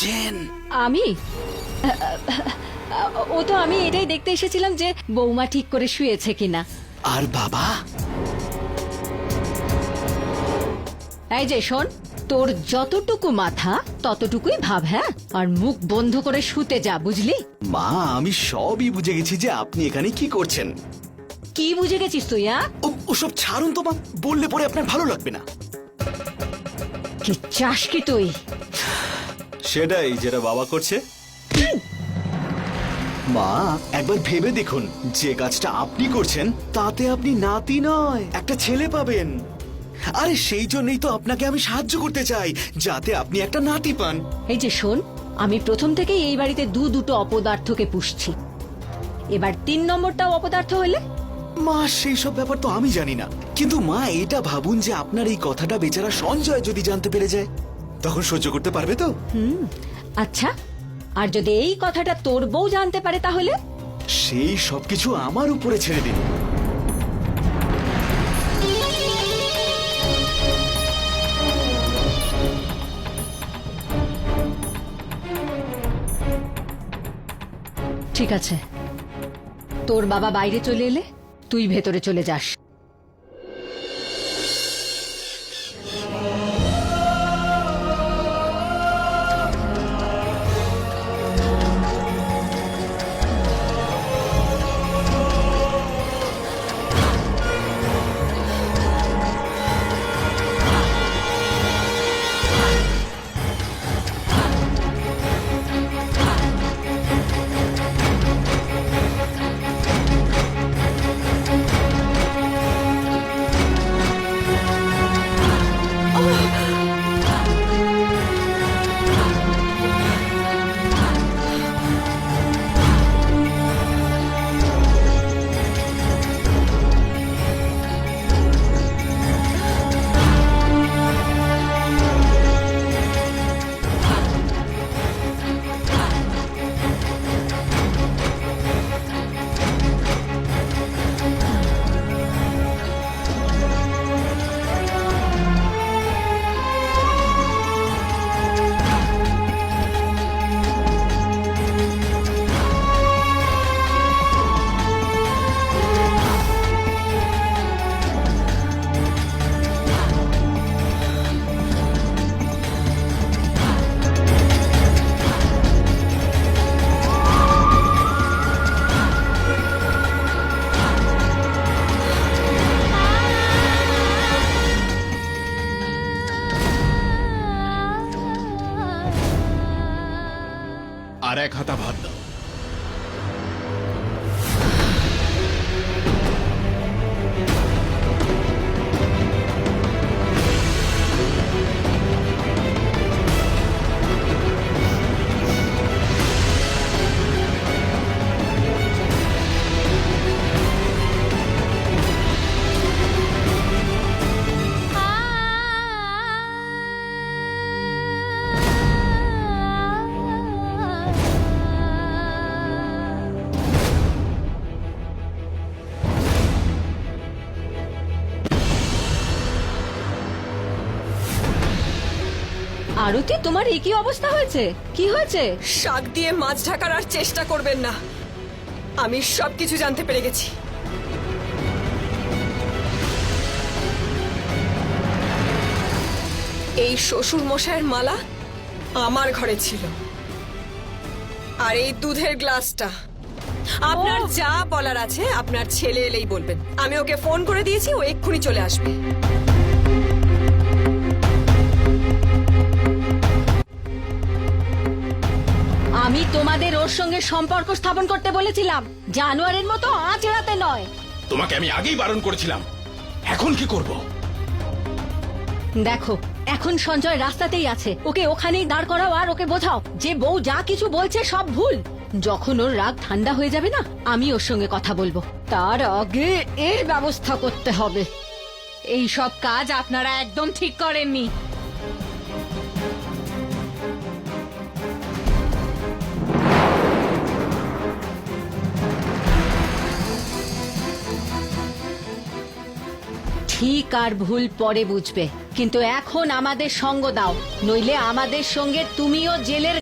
করছেন আমি? ও তো আমি এটাই দেখতে এসেছিলাম যে বৌমা ঠিক করে শুয়েছে কিনা। আর বাবা? এই যে শোন তোর যতটুকু মাথা ততটুকুই ভাব হ্যাঁ? আর মুখ বন্ধ করে শুতে যা বুঝলি? মা আমি সবই বুঝে গেছি যে আপনি এখানে কি করছেন। কি বুঝে গেছিস তুই হ্যাঁ? ওসব ছাড়ুন তো মা বললে পরে আপনার ভালো লাগবে না। কি চাস কি তুই? সেটাই যেটা বাবা করছে। মা একবার ভেবে দেখুন যে কাজটা আপনি করছেন তাতে আপনি নাতি নয় একটা ছেলে পাবেন। আরে সেই জন্যই তো আপনাকে আমি সাহায্য করতে চাই যাতে আপনি একটা নাতি পান। এই যে শোন আমি প্রথম থেকেই এই বাড়িতে দু দুটো অপদার্থকে পুষছি। এবার তিন নম্বরটাও অপদার্থ হলে? মা সেই সব ব্যাপার তো আমি জানি না। কিন্তু মা এটা ভাবুন যে আপনার এই কথাটা বেচারা সঞ্জয় যদি জানতে পেরে যায়। তখন সহ্য করতে পারবে তো? আচ্ছা আর যদি এই কথাটা তোর বউ জানতে পারে তাহলে? সেই সবকিছু আমার উপরে ছেড়ে দিন। ঠিক আছে। তোর বাবা বাইরে চলে এলে তুই ভেতরে চলে যাস। আর এক হাতা ভাত দাও। আরতি তোমার এই কি অবস্থা হয়েছে? কি হয়েছে? শাক দিয়ে মাছ ঢাকার আর চেষ্টা করবেন না। আমি সবকিছু জানতে পেরে গেছি। এই শ্বশুর মশাইয়ের মালা আমার ঘরে ছিল। আর এই দুধের গ্লাসটা আপনার যা বলার আছে আপনার ছেলে এলেই বলবেন। আমি ওকে ফোন করে দিয়েছি ও এক্ষুনি চলে আসবে। তোমাদের ওর সঙ্গে সম্পর্ক স্থাপন করতে বলেছিলাম। জানোয়ারের মতো আঁচ এড়াতে নয়। তোমাকে আমি আগেই বারণ করেছিলাম। এখন কি করব? দেখো এখন সঞ্জয় রাস্তাতেই আছে। ওকে ওখানেই দাঁড় করাও আর ওকে বোঝাও। যে বউ যা কিছু বলছে সব ভুল। যখন ওর রাগ ঠান্ডা হয়ে যাবে না আমি ওর সঙ্গে কথা বলব। তার আগে এর ব্যবস্থা করতে হবে। এই সব কাজ আপনারা একদম ঠিক করেননি। ঠিক আর ভুল পরে বুঝবে। কিন্তু এখন আমাদের সঙ্গ দাও, নইলে আমাদের সঙ্গে তুমিও জেলের